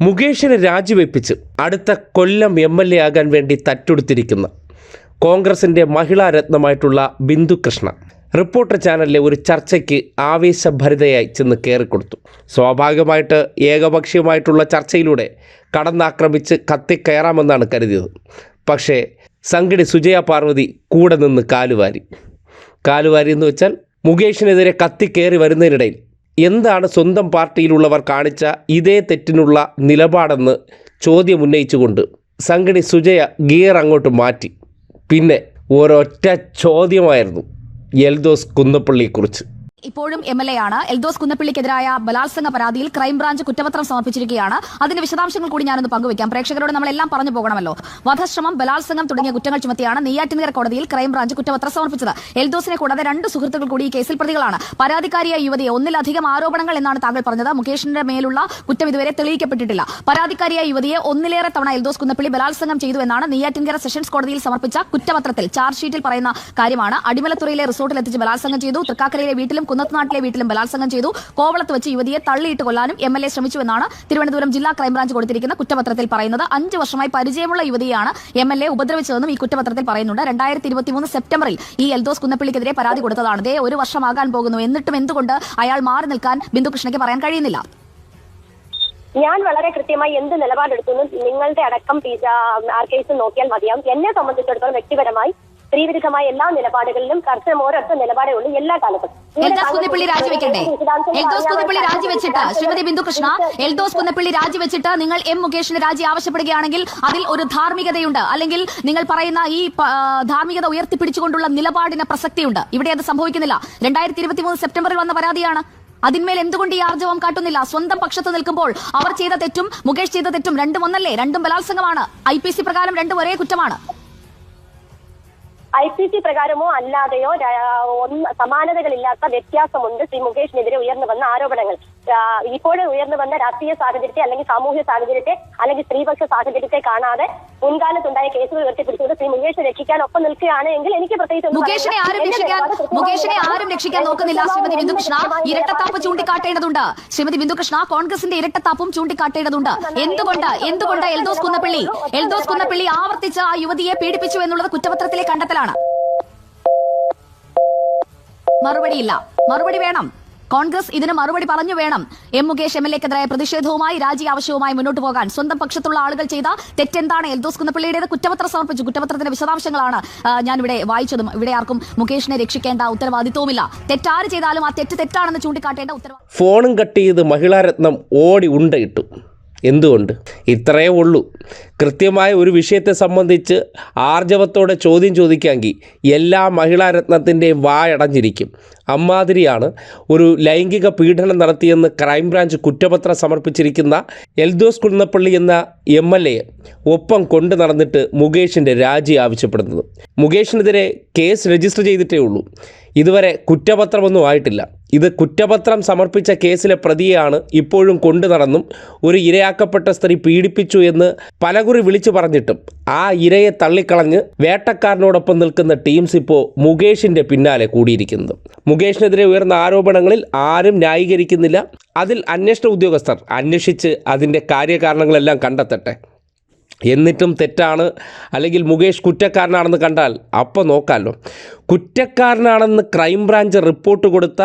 മുകേഷിനെ രാജിവെപ്പിച്ച് അടുത്ത കൊല്ലം M L A ആകാൻ വേണ്ടി തറ്റെടുത്തിരിക്കുന്ന കോൺഗ്രസിന്റെ മഹിളാ രത്നമായിട്ടുള്ള ബിന്ദു കൃഷ്ണ റിപ്പോർട്ടർ ചാനലിലെ ഒരു ചർച്ചയ്ക്ക് ആവേശഭരിതയായി ചെന്ന് കയറിക്കൊടുത്തു. സ്വാഭാവികമായിട്ട് ഏകപക്ഷീയമായിട്ടുള്ള ചർച്ചയിലൂടെ കടന്നാക്രമിച്ച് കത്തിക്കയറാമെന്നാണ് കരുതിയത്. പക്ഷേ സംഘടി സുജയ പാർവതി കൂടെ നിന്ന് കാലുവാരി. കാലുവാരി എന്ന് വെച്ചാൽ മുകേഷിനെതിരെ കത്തിക്കയറി വരുന്നതിനിടയിൽ എന്താണ് സ്വന്തം പാർട്ടിയിലുള്ളവർ കാണിച്ച ഇതേ തെറ്റിനുള്ള നിലപാടെന്ന് ചോദ്യം ഉന്നയിച്ചുകൊണ്ട് സംഗടി സുജയ ഗിയർ അങ്ങോട്ട് മാറ്റി. പിന്നെ ഒരൊറ്റ ചോദ്യമായിരുന്നു എൽദോസ് കുന്നപ്പള്ളിയെക്കുറിച്ച്. ഇപ്പോഴും എം എൽ എ ആണ്. എൽദോസ് കുന്നപ്പിള്ളിക്കെതിരായ ബലാത്സംഗ പരാതിയിൽ ക്രൈംബ്രാഞ്ച് കുറ്റപത്രം സമർപ്പിച്ചിരിക്കുകയാണ്. അതിന്റെ വിശദാംശങ്ങൾ കൂടി ഞാനൊന്ന് പങ്കുവയ്ക്കാം. പ്രേക്ഷകരോട് നമ്മളെല്ലാം പറഞ്ഞു പോകണമല്ലോ. വധശ്രമം ബലാത്സംഗം തുടങ്ങിയ കുറ്റങ്ങൾ ചുമത്തിയാണ് നെയ്യാറ്റിൻകര കോടതിയിൽ ക്രൈംബ്രാഞ്ച് കുറ്റപത്രം സമർപ്പിച്ചത്. എൽദോസിനെ കൂടാതെ രണ്ട് സുഹൃത്തുക്കൾ കൂടി ഈ കേസിൽ പ്രതികളാണ്. പരാതിക്കാരിയായ യുവതിയെ ഒന്നിലധികം ആരോപണങ്ങൾ എന്നാണ് താങ്കൾ പറഞ്ഞത്. മുകേഷിന്റെ മേലുള്ള കുറ്റം ഇതുവരെ തെളിയിക്കപ്പെട്ടിട്ടില്ല. പരാതിക്കാരിയായ യുവതിയെ ഒന്നിലേറെ തവണ എൽദോസ് കുന്നപ്പിള്ളി ബലാത്സംഗം ചെയ്തു എന്നാണ് നെയ്യാറ്റിൻകര സെഷൻസ് കോടതിയിൽ സമർപ്പിച്ച കുറ്റപത്രത്തിൽ ചാർജ് ഷീറ്റിൽ പറയുന്ന കാര്യമാണ്. അടിമലത്തുറയിലെ റിസോർട്ടിൽ എത്തിച്ച് ബലാത്സംഗം ചെയ്തു. തൃക്കാക്കരയിലെ വീട്ടിലും കുന്നത്തുനാട്ടിലെ വീട്ടിലും ബലാത്സംഗം ചെയ്തു കോവളത്ത് വെച്ച് യുവതിയെ തള്ളിയിട്ട് കൊല്ലാനും എം എൽ എ ശ്രമിച്ചുവെന്നാണ് തിരുവനന്തപുരം ജില്ലാ ക്രൈംബ്രാഞ്ച് കൊടുത്തിരിക്കുന്ന കുറ്റപത്രത്തിൽ പറയുന്നത് അഞ്ച് വർഷമായി പരിചയമുള്ള യുവതിയാണ് എം എൽ എ ഉപദ്രവിച്ചതെന്നും ഈ കുറ്റപത്രത്തിൽ പറയുന്നുണ്ട് രണ്ടായിരത്തി ഇരുപത്തിമൂന്ന് സെപ്റ്റംബറിൽ ഈ എൽദോസ് കുന്നപ്പള്ളിക്കെതിരെ പരാതി കൊടുത്തതാണ് ദേ ഒരു വർഷമാകാൻ പോകുന്നു എന്നിട്ടും എന്തുകൊണ്ട് അയാൾ മാറി നിൽക്കാൻ ബിന്ദുകൃഷ്ണയ്ക്ക് പറയാൻ കഴിയുന്നില്ല ഞാൻ വളരെ കൃത്യമായി എന്ത് നിലപാടെടുക്കുന്നു നിങ്ങളുടെ അടക്കം ആർ കേസ് നോക്കിയാൽ മതിയാവും എന്നെ സംബന്ധിച്ചിടത്തോളം വ്യക്തിപരമായി സ്ത്രീവിരുദ്ധമായ എല്ലാ നിലപാടുകളിലും കർശനം ഒരൊറ്റ നിലപാടേ ഉള്ളൂ എല്ലാ കാലത്തും. എൽദോസ് കുന്നപ്പള്ളി രാജിവെക്കണ്ടേ എൽദോസ് കുന്നപ്പള്ളി അറിയാവുന്ന രാജിവെച്ചിട്ട് ശ്രീമതി എൽദോസ് കുന്നപ്പള്ളി രാജിവെച്ചിട്ട് നിങ്ങൾ എം മുകേഷിന് രാജി ആവശ്യപ്പെടുകയാണെങ്കിൽ അതിൽ ഒരു ധാർമ്മികതയുണ്ട്. അല്ലെങ്കിൽ നിങ്ങൾ പറയുന്ന ഈ ധാർമ്മികത ഉയർത്തിപ്പിടിച്ചുകൊണ്ടുള്ള നിലപാടിന് പ്രസക്തിയുണ്ട്. ഇവിടെ അത് സംഭവിക്കുന്നില്ല. രണ്ടായിരത്തി ഇരുപത്തി മൂന്ന് സെപ്റ്റംബറിൽ വന്ന പരാതിയാണ്. അതിന്മേൽ എന്തുകൊണ്ട് ഈ ആർജവം കാട്ടുന്നില്ല? സ്വന്തം പക്ഷത്ത് നിൽക്കുമ്പോൾ അവർ ചെയ്ത തെറ്റും മുകേഷ് ചെയ്ത തെറ്റും രണ്ടും ഒന്നല്ലേ? രണ്ടും ബലാത്സംഗമാണ്. ഐ പി സി പ്രകാരം രണ്ടും ഒരേ കുറ്റമാണ്. ഐ പി സി പ്രകാരമോ അല്ലാതെയോ സമാനതകളില്ലാത്ത വ്യത്യാസമുണ്ട് ശ്രീ മുകേഷിനെതിരെ ഉയർന്നു വന്ന ആരോപണങ്ങൾ. ആ, ഇപ്പോഴും ഉയർന്നു വന്ന രാഷ്ട്രീയ സാഹചര്യത്തെ അല്ലെങ്കിൽ സാമൂഹ്യ സാഹചര്യത്തെ അല്ലെങ്കിൽ സ്ത്രീപക്ഷ സാഹചര്യത്തെ കാണാതെ മുൻകാലത്തുണ്ടായ കേസുകൾ ഉയർത്തിപ്പിടിച്ചുകൊണ്ട് ശ്രീ മുകേഷ് രക്ഷിക്കാൻ ഒപ്പം നിൽക്കുകയാണ് എങ്കിൽ എനിക്ക് പ്രത്യേകിച്ച് മുകേഷിനെ ആരും രക്ഷിക്കാൻ മുകേഷിനെ ആരും രക്ഷിക്കാൻ നോക്കുന്നില്ല ശ്രീമതി ബിന്ദുകൃഷ്ണ ഇരട്ടത്താപ്പ് ചൂണ്ടിക്കാട്ടേണ്ടതുണ്ട്. ശ്രീമതി ബിന്ദുകൃഷ്ണ കോൺഗ്രസിന്റെ ഇരട്ടത്താപ്പും ചൂണ്ടിക്കാട്ടേണ്ടതുണ്ട്. എന്തുകൊണ്ട് എന്തുകൊണ്ട് എൽദോസ് കുന്നപ്പള്ളി എൽദോസ് കുന്നപ്പള്ളി ആവർത്തിച്ച് ആ യുവതിയെ പീഡിപ്പിച്ചു എന്നുള്ളത് കുറ്റപത്രത്തിലെ കണ്ടെത്തലാണ്. മറുപടിയില്ല. മറുപടി വേണം. കോൺഗ്രസ് ഇതിന് മറുപടി പറഞ്ഞു വേണം. എം മുകേഷ് എം എൽ എക്കെതിരായ പ്രതിഷേധവുമായി രാജി ആവശ്യവുമായി മുന്നോട്ട് പോകാൻ. സ്വന്തം പക്ഷത്തുള്ള ആളുകൾ ചെയ്ത തെറ്റെന്താണ്? എൽദോസ് കുന്നപ്പള്ളിയുടേത് കുറ്റപത്രം സമർപ്പിച്ചു. കുറ്റപത്രത്തിന്റെ വിശദാംശങ്ങളാണ് ഞാൻ ഇവിടെ വായിച്ചതും. ഇവിടെ ആർക്കും മുകേഷിനെ രക്ഷിക്കേണ്ട ഉത്തരവാദിത്വവുമില്ല. തെറ്റാറ് ചെയ്താലും ആ തെറ്റ് തെറ്റാണെന്ന് ചൂണ്ടിക്കാട്ടേണ്ട ഉത്തരവാദിത്വം ഫോണും കട്ട് ചെയ്ത് മഹിളാരത്നം ഓടി ഉണ്ടയിട്ടു എന്തുകൊണ്ട്? ഇത്രയേ ഉള്ളൂ. കൃത്യമായ ഒരു വിഷയത്തെ സംബന്ധിച്ച് ആർജവത്തോടെ ചോദ്യം ചോദിക്കാമെങ്കിൽ എല്ലാ മഹിളാരത്നത്തിന്റെയും വായടഞ്ഞിരിക്കും. അമ്മാതിരിയാണ് ഒരു ലൈംഗിക പീഡനം നടത്തിയെന്ന് ക്രൈംബ്രാഞ്ച് കുറ്റപത്രം സമർപ്പിച്ചിരിക്കുന്ന എൽദോസ് കുന്നപ്പള്ളി എന്ന എം എൽ എയെ ഒപ്പം കൊണ്ടു നടന്നിട്ട് മുകേഷിന്റെ രാജി ആവശ്യപ്പെടുന്നത്. മുകേഷിനെതിരെ കേസ് രജിസ്റ്റർ ചെയ്തിട്ടേ ഉള്ളൂ. ഇതുവരെ കുറ്റപത്രമൊന്നും ആയിട്ടില്ല. ഇത് കുറ്റപത്രം സമർപ്പിച്ച കേസിലെ പ്രതിയാണ് ഇപ്പോഴും കൊണ്ടു നടന്നും ഒരു ഇരയാക്കപ്പെട്ട സ്ത്രീ പീഡിപ്പിച്ചു എന്ന് പലകുറി വിളിച്ചു പറഞ്ഞിട്ടും ആ ഇരയെ തള്ളിക്കളഞ്ഞ് വേട്ടക്കാരനോടൊപ്പം നിൽക്കുന്ന ടീംസ് ഇപ്പോൾ മുകേഷിന്റെ പിന്നാലെ കൂടിയിരിക്കുന്നത്. മുകേഷിനെതിരെ ഉയർന്ന ആരോപണങ്ങളിൽ ആരും ന്യായീകരിക്കുന്നില്ല. അതിൽ അന്വേഷണ ഉദ്യോഗസ്ഥർ അന്വേഷിച്ച് അതിന്റെ കാര്യകാരണങ്ങളെല്ലാം കണ്ടെത്തട്ടെ. എന്നിട്ടും തെറ്റാണ്. അല്ലെങ്കിൽ മുകേഷ് കുറ്റക്കാരനാണെന്ന് കണ്ടാൽ അപ്പോൾ നോക്കാമല്ലോ കുറ്റക്കാരനാണെന്ന് ക്രൈംബ്രാഞ്ച് റിപ്പോർട്ട് കൊടുത്ത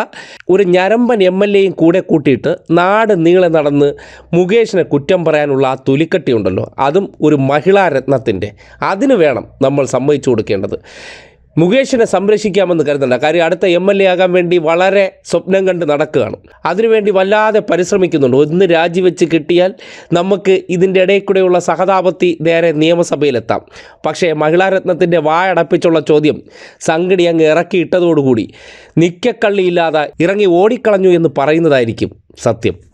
ഒരു ഞരമ്പൻ എം എൽ എയും കൂടെ കൂട്ടിയിട്ട് നാട് നീളെ നടന്ന് മുകേഷിനെ കുറ്റം പറയാനുള്ള ആ തുലിക്കട്ടിയുണ്ടല്ലോ അതും ഒരു മഹിളാരത്നത്തിന്റെ. അതിന് വേണം നമ്മൾ സമ്മതിച്ചു കൊടുക്കേണ്ടത്. മുകേഷിനെ സംരക്ഷിക്കാമെന്ന് കരുതണ്ട. കാര്യം അടുത്ത എം എൽ എ ആകാൻ വേണ്ടി വളരെ സ്വപ്നം കണ്ട് നടക്കുകയാണ്. അതിനുവേണ്ടി വല്ലാതെ പരിശ്രമിക്കുന്നുണ്ട്. ഒന്ന് രാജിവെച്ച് കിട്ടിയാൽ നമുക്ക് ഇതിന്റെ ഇടയിൽ കൂടെയുള്ള സഹതാപത്തി നേരെ നിയമസഭയിലെത്താം. പക്ഷേ മഹിളാരത്നത്തിന്റെ വായടപ്പിച്ചുള്ള ചോദ്യം സംഘടി അങ്ങ് ഇറക്കിയിട്ടതോടുകൂടി നിക്കക്കള്ളിയില്ലാതെ ഇറങ്ങി ഓടിക്കളഞ്ഞു എന്ന് പറയുന്നതായിരിക്കും സത്യം.